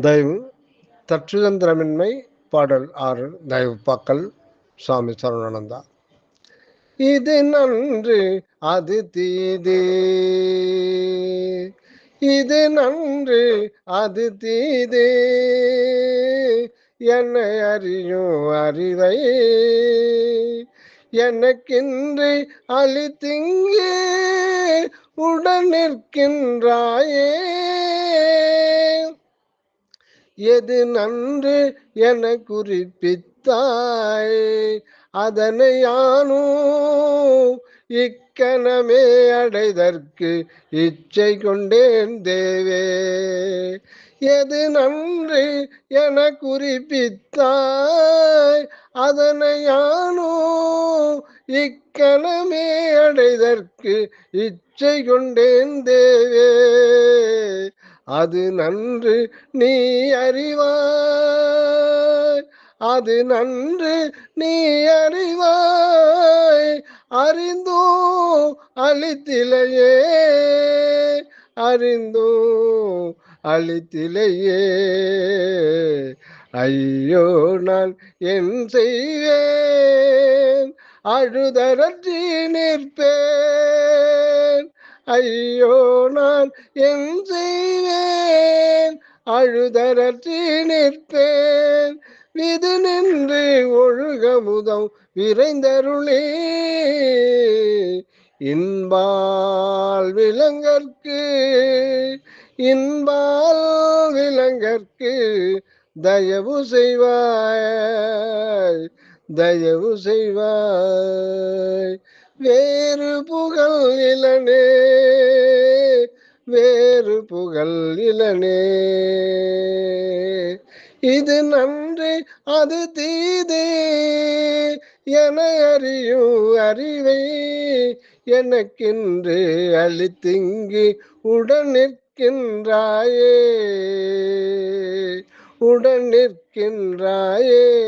தயவு தற்றுதந்திரமின்மை பாடல் ஆறு தயவு பக்கல் சுவாமி சரணானந்தா. இது நன்று அது தீது. இது நன்று அது தீது. என்னை அறியும் அறிவை எனக்கின்றி அழித்திங்கே உடன் நிற்கின்றாயே. எது நன்று என குறிப்பித்தாய்? அதனை யானும் இக்கணமே அடைதற்கு இச்சை கொண்டேன் தேவே. எது நன்று என குறிப்பித்தாய்? அதனை யானோ இக்கணமே அடைதற்கு இச்சை கொண்டேன் தேவே. அது நன்று நீ அறிவாய். அது நன்று நீ அறிவாய். அறிந்தோ அழித்திலையே அறிந்தோ அழித்திலையே ஐயோ நான் என் செய்வேன். அழுதரற்றி நிற்பேன். ஐயோ நான் என் செய்வேன். அழுதரற்றி நிற்பேன். விது நின்று ஒழுகமுதம் விரைந்தருளே. இன்பால் விலங்கற்கு இன்பால் விலங்கற்கு தயவு செய்வாய் தயவு செய்வாய். வேறு புகழ் இளனே வே புகழ் இளனே இது நன்று அது தீது. என அறியும் அறிவை எனக்கென்று அளித்திங்கு உடன் நிற்கின்றாயே. உடன் நிற்கின்றாயே.